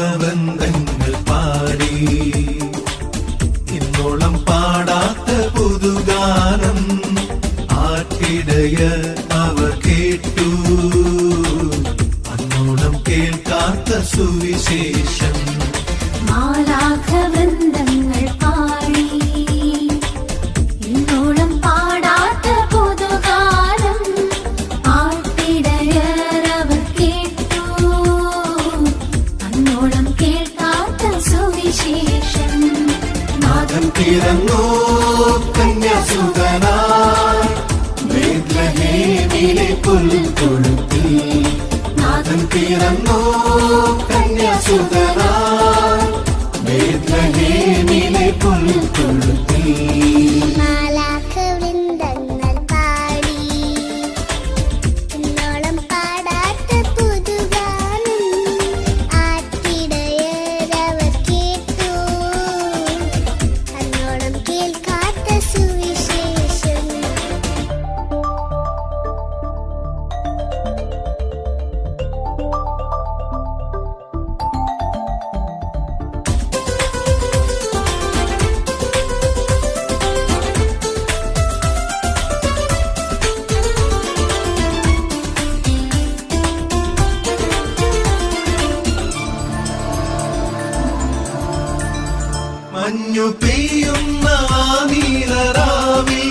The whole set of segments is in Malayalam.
മാലാഖവൃന്ദങ്ങൾ പാടി. ഇന്നോളം പാടാത്ത പുതുഗാനം ആട്ടിടയ അവർ കേട്ടു. അന്നോളം കേൾക്കാത്ത സുവിശേഷം கொண்டு கொண்டு മഞ്ഞു പെയ്യുന്ന ആ നീലരാവിൽ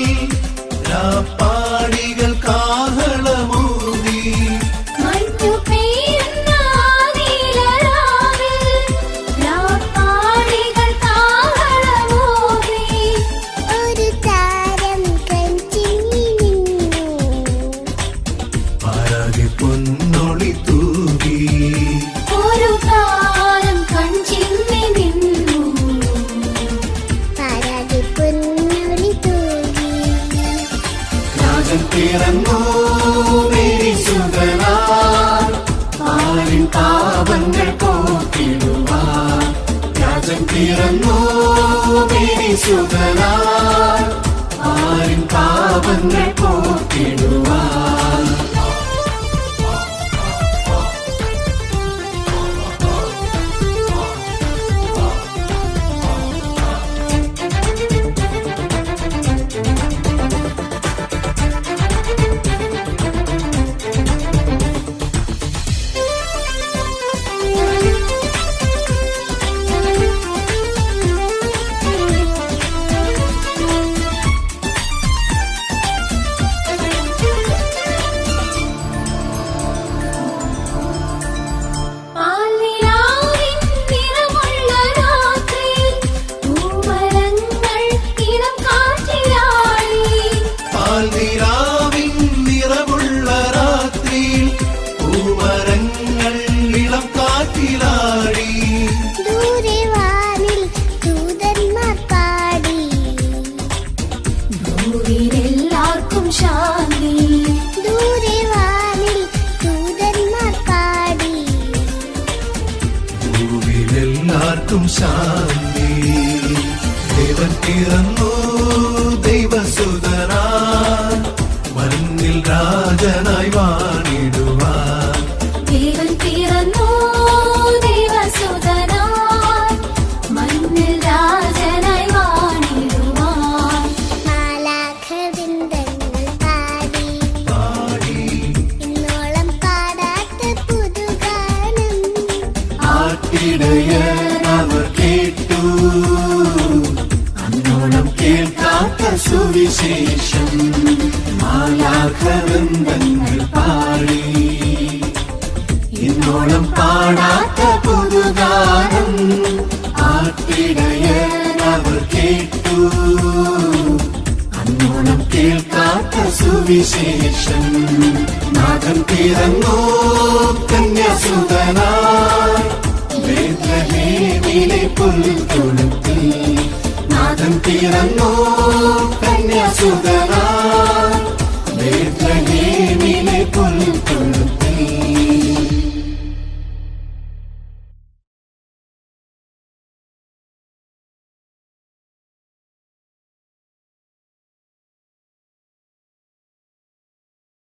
സുതനാൻ ആരിൻ പാപങ്ങൾ പോക്കിടുവാൻ രാജൻ പിറന്നു മേരി സുതനാൻ ആരിൻ പാപങ്ങൾ പാൽനിലാവിൻ നിറമുള്ള രാത്രിയിൽ പൂമരങ്ങൾ ഇളം കാറ്റിലാടി. ദൂരെ വാനിൽ ദൂതന്മാർ ശാന്തി. ദൂരെ വാനിൽ ദൂതന്മാർ പാടി. ശാന്തി. ദേവൻ പിറന്നു. രാജനായി വാണിടുവാൻ. ദേവൻ പിറന്നു ദേവസുതനായി മണ്ണിൽ രാജനായി വാണിടുവാൻ. മാലാഖവൃന്ദങ്ങൾ പാടി. പാടി. ഇന്നോളം പാടാത്ത പുതുഗാനം. ആട്ടിടയൻ അവർ കേട്ടു. അന്നോളം കേൾക്കാത്ത സുവിശേഷം. മാലാഖവൃന്ദങ്ങൾ പാടി. ഇന്നോളം പാടാത്ത പുതുഗാനം ആട്ടിടയൻ അവർ കേട്ടു. അന്നോളം കേൾക്കാത്ത സുവിശേഷം നാഥൻ പിറന്നു കന്യാസുതനായി. ബേത്ലഹേമിലെ പുൽത്തൊഴുത്തിൽ നാഗം പിറന്നു കന്യാസുതനായി. kulun kulun